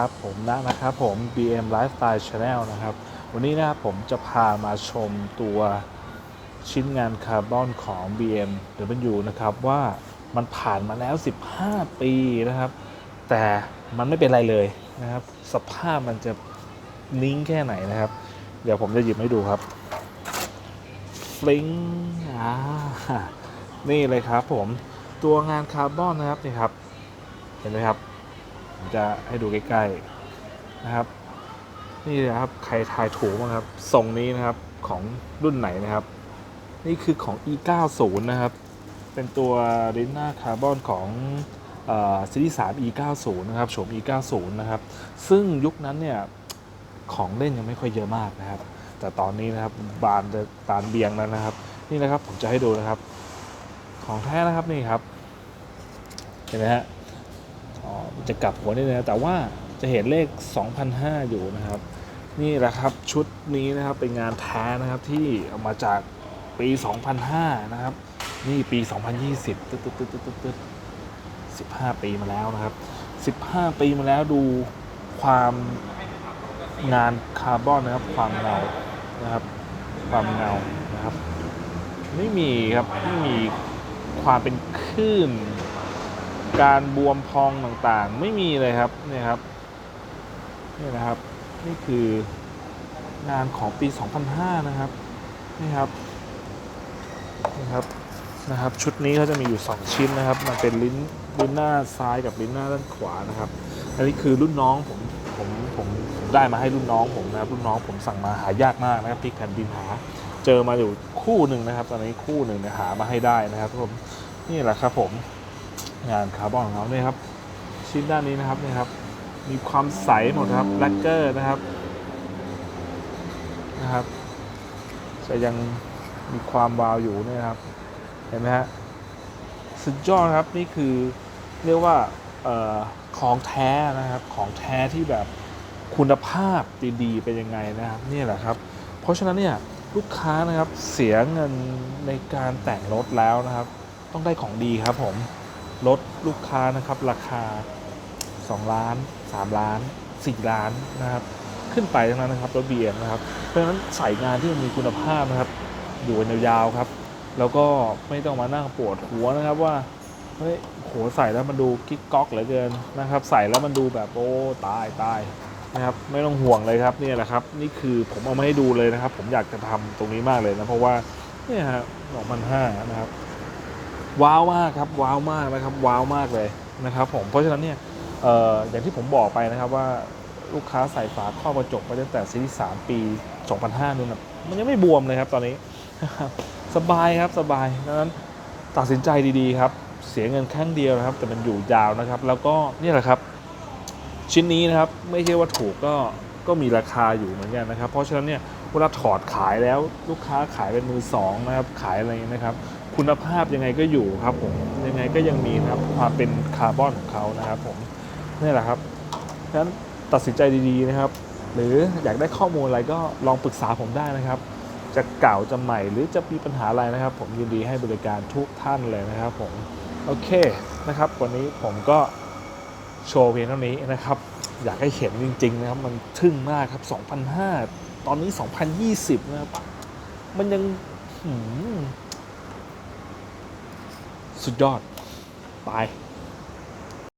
ครับผมนะนะครับผม BM Lifestyle Channel นะครับ วันนี้นะครับผมจะพามาชมตัวชิ้นงานคาร์บอนของ BMW นะครับ ว่ามันผ่านมาแล้ว 15 ปีนะครับ แต่มันไม่เป็นไรเลยนะครับ สภาพมันจะนิ่งแค่ไหนนะครับ เดี๋ยวผมจะหยิบให้ดูครับฟลิงอ่านี่เลยครับผมตัวงานคาร์บอนนะครับนี่ครับ เห็นไหมครับ ผมจะให้ดูใกล้ๆนะครับ นี่นะครับใครทายถูกบ้างครับทรงนี้นะครับของรุ่นไหนนะครับ นี่คือของ E90 นะครับ เป็นตัวริน่าคาร์บอนของซีรีส์3 E90 นะครับโฉม E90 นะครับ ซึ่งยุคนั้นเนี่ยของเล่นยังไม่ค่อยเยอะมากนะครับ แต่ตอนนี้นะครับบานจะบานเบียงแล้วนะครับ นี่นะครับผมจะให้ดูนะครับ ของแท้นะครับนี่ครับ เห็นไหมฮะ จะกลับหัวนิดนึงนะแต่ว่าจะเห็นเลข 2,005 อยู่นะครับ นี่แหละครับชุดนี้นะครับเป็นงานแท้นะครับที่เอามาจากปี 2005 นะครับ นี่ปี 2020ตึ๊ดตึ๊ดตึ๊ดตึ๊ดตึ๊ดตึ๊ด15 ปีมาแล้วนะครับ 15 ปีมาแล้วดูความงานคาร์บอนนะครับ ความเงานะครับ ความเงานะครับ ไม่มีครับ ไม่มีความเป็นคลื่น การบวมพองต่างๆ ไม่มีเลยครับเนี่ยครับนี่นะครับ นี่คืองานของปี 2005 นะครับนี่ครับนี่ครับนะครับชุดนี้เขาจะมีอยู่ 2 ชิ้นนะครับ มันเป็นลิ้นลิ้นหน้าซ้ายกับลิ้นหน้าด้านขวานะครับ อันนี้คือรุ่นน้องผมผมผมผมได้มาให้รุ่นน้องผมนะครับรุ่นน้องผมสั่งมาหายากมากนะครับพลิกแผ่นดินหา เจอมาอยู่คู่หนึ่งนะครับ ตอนนี้คู่หนึ่งเนี่ยหามาให้ได้นะครับผมนี่แหละครับผม งานคาร์บอนของเขาเนี่ยครับ ชิ้นด้านนี้นะครับเนี่ยครับ มีความใสหมดครับแลกเกอร์นะครับนะครับจะยังมีความวาวอยู่เนี่ยนะครับ เห็นไหมฮะสุดยอดครับนี่คือเรียกว่าออของแท้นะครับของแท้ที่แบบคุณภาพดีๆเป็นยังไงนะครับนี่แหละครับ เพราะฉะนั้นเนี่ยลูกค้านะครับเสียเงินในการแต่งรถแล้วนะครับ ต้องได้ของดีครับผม ลดลูกค้านะครับราคา 2 ล้าน 3 ล้าน 4 ล้านนะครับขึ้นไปทั้งนั้นนะครับรถ BM นะครับเพราะฉะนั้นใส่งานที่มันมีคุณภาพนะครับอยู่กันยาวๆครับ แล้วก็ไม่ต้องมานั่งปวดหัวนะครับว่าเฮ้ยโหใส่แล้วมันดูกิ๊กก๊อกเหลือเกินนะครับ ใส่แล้วมันดูแบบโอ้ตายตายนะครับไม่ต้องห่วงเลยครับนี่แหละครับ นี่คือผมเอามาให้ดูเลยนะครับ ผมอยากจะทำตรงนี้มากเลยนะเพราะว่าเนี่ยฮะสองพันห้านะครับ ว้าวมากครับว้าวมากนะครับว้าวมากเลยนะครับผมเพราะฉะนั้นเนี่ยเอ่ออย่างที่ผมบอกไปนะครับว่าลูกค้าใส่ฝาครอบกระจกไปตั้งแต่ซีรีส์3ปี 2005นู่นนะมันยังไม่บวมเลยครับตอนนี้ สบายครับสบายดังนั้นตัดสินใจดีๆครับเสียเงินครั้งเดียวนะครับ แต่มันอยู่ยาวนะครับ แล้วก็นี่แหละครับ ชิ้นนี้นะครับไม่ใช่ว่าถูกก็ก็มีราคาอยู่เหมือนกันนะครับ เพราะฉะนั้นเนี่ยเวลาถอดขายแล้วลูกค้าขายเป็นมือสองนะครับขายอะไรอย่างนี้นะครับ คุณภาพยังไงก็อยู่ครับผมยังไงก็ยังมีนะครับความเป็นคาร์บอนของเขานะครับผมนี่แหละครับฉะนั้นตัดสินใจดีๆนะครับ หรืออยากได้ข้อมูลอะไรก็ลองปรึกษาผมได้นะครับ จะเก่าจะใหม่หรือจะมีปัญหาอะไรนะครับ ผมยินดีให้บริการทุกท่านเลยนะครับผมโอเคนะครับ วันนี้ผมก็โชว์เพียงเท่านี้นะครับ อยากให้เห็นจริง ๆ นะครับ มันทึ่งมากครับ2005ตอนนี้ 2020 นะครับ มันยังหืม สุดยอด ไป